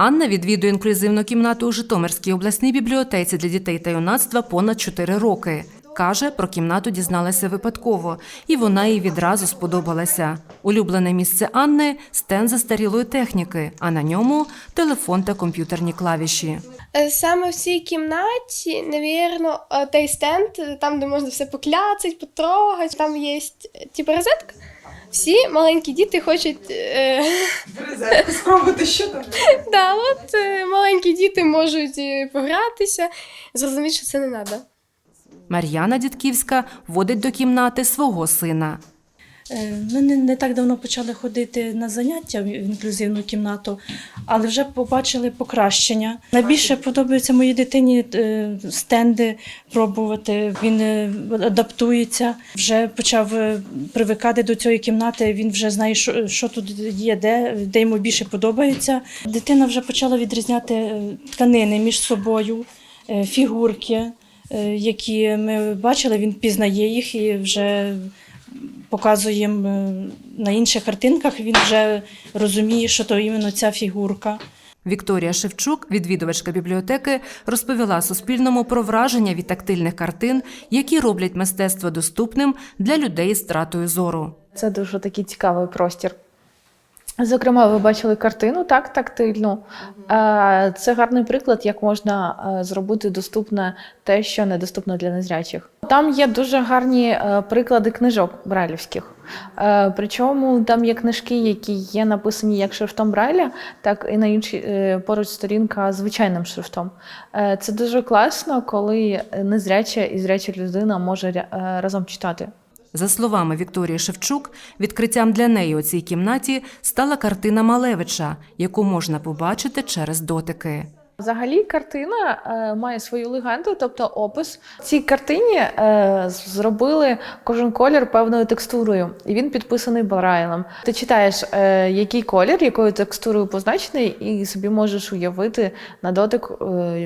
Анна відвідує інклюзивну кімнату у Житомирській обласній бібліотеці для дітей та юнацтва понад 4 роки. Каже, про кімнату дізналася випадково, і вона їй відразу сподобалася. Улюблене місце Анни стенд застарілої техніки, а на ньому телефон та комп'ютерні клавіші. Е, Саме в цій кімнаті, навірно, е, той стенд, е, там, де можна все покляцать, потрогати, там є типу розетка. Всі маленькі діти хочуть. Е, спробувати, що там. да, от е, маленькі діти можуть е, погратися, зрозуміти, що це не треба. Мар'яна Дідківська водить до кімнати свого сина. Е, Ми не, так давно почали ходити на заняття в інклюзивну кімнату, але вже побачили покращення. Найбільше подобається моїй дитині е, стенди пробувати. Він е, адаптується, вже почав привикати до цієї кімнати. Він вже знає, що, тут є, де, де йому більше подобається. Дитина вже почала відрізняти тканини між собою, фігурки, які ми бачили, він пізнає їх і вже показуємо е, на інших картинках, він вже розуміє, що то іменно ця фігурка. Вікторія Шевчук, відвідувачка бібліотеки, розповіла Суспільному про враження від тактильних картин, які роблять мистецтво доступним для людей з втратою зору. Це дуже такий цікавий простір. Зокрема, ви бачили картину так тактильну. Це гарний приклад, як можна зробити доступне те, що недоступно для незрячих. Там є дуже гарні е, приклади книжок брайлівських. Е, Причому там є книжки, які є написані як шрифтом Брайля, так і на іншій е, поруч сторінка звичайним шрифтом. Це дуже класно, коли незряча і зряча людина може разом читати. За словами Вікторії Шевчук, відкриттям для неї у цій кімнаті стала картина Малевича, яку можна побачити через дотики. Взагалі, картина е, має свою легенду, тобто опис. Цій картині е, зробили кожен колір певною текстурою, і він підписаний Брайлем. Ти читаєш, е, який колір, якою текстурою позначений, і собі можеш уявити на дотик,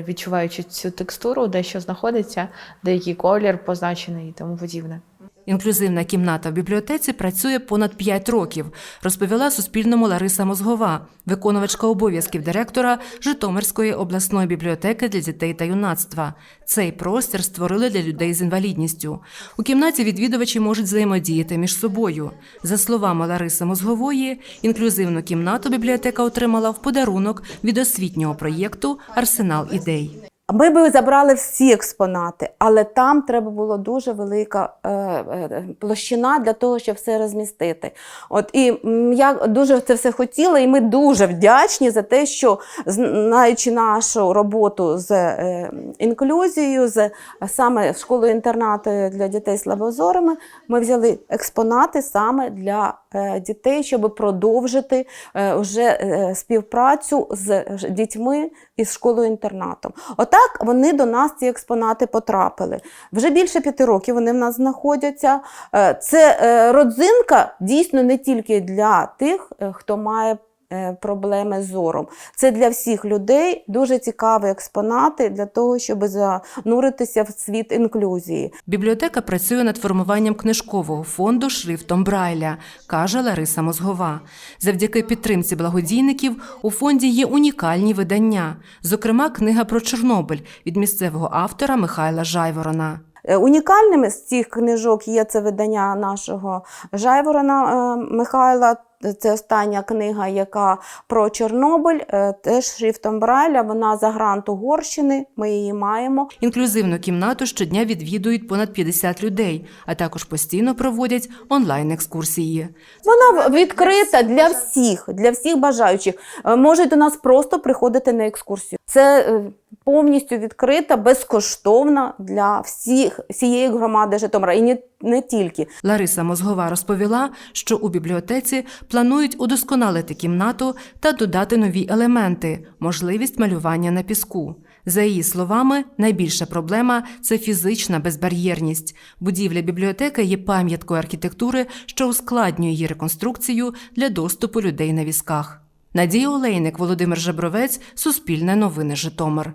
відчуваючи цю текстуру, де що знаходиться, де який колір позначений і тому подібне. Інклюзивна кімната в бібліотеці працює понад 5 років, розповіла Суспільному Лариса Мозгова, виконувачка обов'язків директора Житомирської обласної бібліотеки для дітей та юнацтва. Цей простір створили для людей з інвалідністю. У кімнаті відвідувачі можуть взаємодіяти між собою. За словами Лариси Мозгової, інклюзивну кімнату бібліотека отримала в подарунок від освітнього проєкту Арсенал ідей. Ми би забрали всі експонати, але там треба було дуже велика е, е, площина для того, щоб все розмістити. От і я дуже це все хотіла, і ми дуже вдячні за те, що знаючи нашу роботу з е, інклюзією, з саме школою інтернату для дітей слабозорими, ми взяли експонати саме для дітей, щоб продовжити е, вже е, співпрацю з дітьми із школою інтернатом. Отак вони до нас ці експонати потрапили. Вже більше п'яти років вони в нас знаходяться. Е, Це е, родзинка дійсно не тільки для тих, е, хто має. Е, Проблеми з зором. Це для всіх людей дуже цікаві експонати для того, щоб зануритися в світ інклюзії. Бібліотека працює над формуванням книжкового фонду шрифтом Брайля, каже Лариса Мозгова. Завдяки підтримці благодійників у фонді є унікальні видання, зокрема, книга про Чорнобиль від місцевого автора Михайла Жайворона. Е, Унікальними з цих книжок є це видання нашого Жайворона е, Михайла. Це остання книга, яка про Чорнобиль, е, теж шрифтом Брайля. Вона за грант Угорщини. Ми її маємо. Інклюзивну кімнату щодня відвідують понад 50 людей, а також постійно проводять онлайн-екскурсії. Вона відкрита для всіх, для всіх бажаючих. Е, Можуть до нас просто приходити на екскурсію. Це е, повністю відкрита, безкоштовна для всіх всієї громади Житомира і не, не тільки. Лариса Мозгова розповіла, що у бібліотеці планують удосконалити кімнату та додати нові елементи, можливість малювання на піску. За її словами, найбільша проблема це фізична безбар'єрність. Будівля бібліотеки є пам'яткою архітектури, що ускладнює її реконструкцію для доступу людей на візках. Надія Олейник, Володимир Жебровець, Суспільне новини Житомир.